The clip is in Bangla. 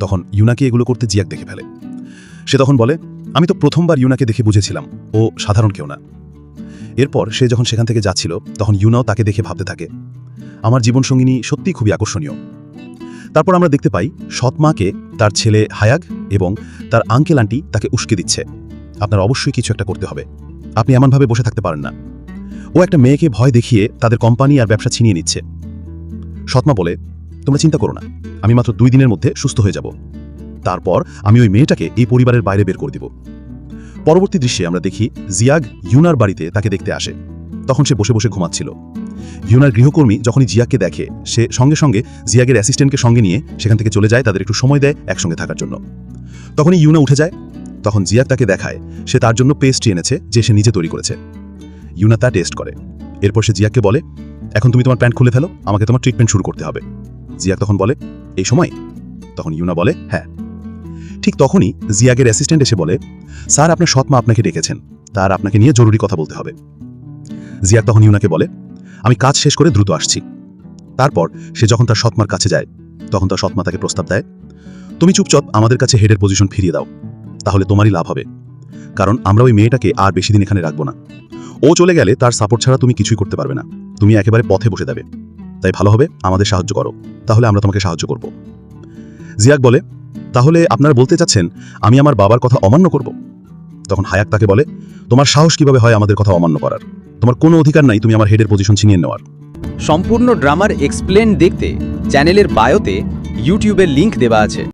তখন ইউনাকে এগুলো করতে জিয়াক দেখে ফেলে। সে তখন বলে, আমি তো প্রথমবার ইউনাকে দেখে বুঝেছিলাম। ও সাধারণ কেউ না। এরপর সে যখন সেখান থেকে যাচ্ছিল, তখন ইউনাও তাকে দেখে ভাবতে থাকে, আমার জীবনসঙ্গিনী সত্যিই খুবই আকর্ষণীয়। তারপর আমরা দেখতে পাই সৎ মাকে তার ছেলে হায়াগ এবং তার আঙ্কেল আন্টি তাকে উস্কে দিচ্ছে। আপনার অবশ্যই কিছু একটা করতে হবে। আপনি এমনভাবে বসে থাকতে পারেন না। ও একটা মেয়েকে ভয় দেখিয়ে তাদের কোম্পানি আর ব্যবসা ছিনিয়ে নিচ্ছে। সৎমা বলে তোমরা চিন্তা করো না। আমি মাত্র দুই দিনের মধ্যে সুস্থ হয়ে যাব। তারপর আমি ওই মেয়েটাকে এই পরিবারের বাইরে বের করে দিব। পরবর্তী দৃশ্যে আমরা দেখি জিয়াগ ইউনার বাড়িতে তাকে দেখতে আসে। তখন সে বসে বসে ঘুমাচ্ছিল। ইউনার গৃহকর্মী যখনই জিয়াককে দেখে, সে সঙ্গে সঙ্গে জিয়াগের অ্যাসিস্ট্যান্টকে সঙ্গে নিয়ে সেখান থেকে চলে যায়, তাদের একটু সময় দেয় একসঙ্গে থাকার জন্য। তখনই ইউনা উঠে যায়। তখন জিয়াগ তাকে দেখায়। সে তার জন্য পেস্ট্রি এনেছে, যে সে নিজে তৈরি করেছে। ইউনা তা টেস্ট করে। এরপর সে জিয়াককে বলে, এখন তুমি তোমার প্যান্ট খুলে ফেলো, আমাকে তোমার ট্রিটমেন্ট শুরু করতে হবে। জিয়াক তখন বলে, এই সময়? তখন ইউনা বলে হ্যাঁ। ঠিক তখনই জিয়াগের অ্যাসিস্ট্যান্ট এসে বলে, স্যার, আপনার সৎমা আপনাকে ডেকেছেন। তার আপনাকে নিয়ে জরুরি কথা বলতে হবে। জিয়াক তখন ইউনাকে বলে, আমি কাজ শেষ করে দ্রুত আসছি। তারপর সে যখন তার সৎমার কাছে যায়, তখন তার সৎমা তাকে প্রস্তাব দেয়, তুমি চুপচাপ আমাদের কাছে হেডের পজিশন ফিরিয়ে দাও, তাহলে তোমারই লাভ হবে। কারণ আমরা ওই মেয়েটাকে আর বেশি দিন এখানে রাখব না। ও চলে গেলে তার সাপোর্ট ছাড়া তুমি কিছুই করতে পারবে না। তুমি একেবারে পথে বসে দেবে তাই ভালো হবে, আমাদের সাহায্য করো। তাহলে আমরা তোমাকে সাহায্য করব। জিয়াক বলে, তাহলে আপনারা বলতে চাচ্ছেন, আমি আমার বাবার কথা অমান্য করব? তখন হায়াক তাকে বলে, তোমার সাহস কীভাবে হয় আমাদের কথা অমান্য করার? তোমার কোনো অধিকার নাই তুমি আমার হেডের পজিশন ছিনিয়ে নেওয়ার। সম্পূর্ণ ড্রামার এক্সপ্লেন দেখতে চ্যানেলের বায়োতে ইউটিউবের লিংক দেওয়া আছে।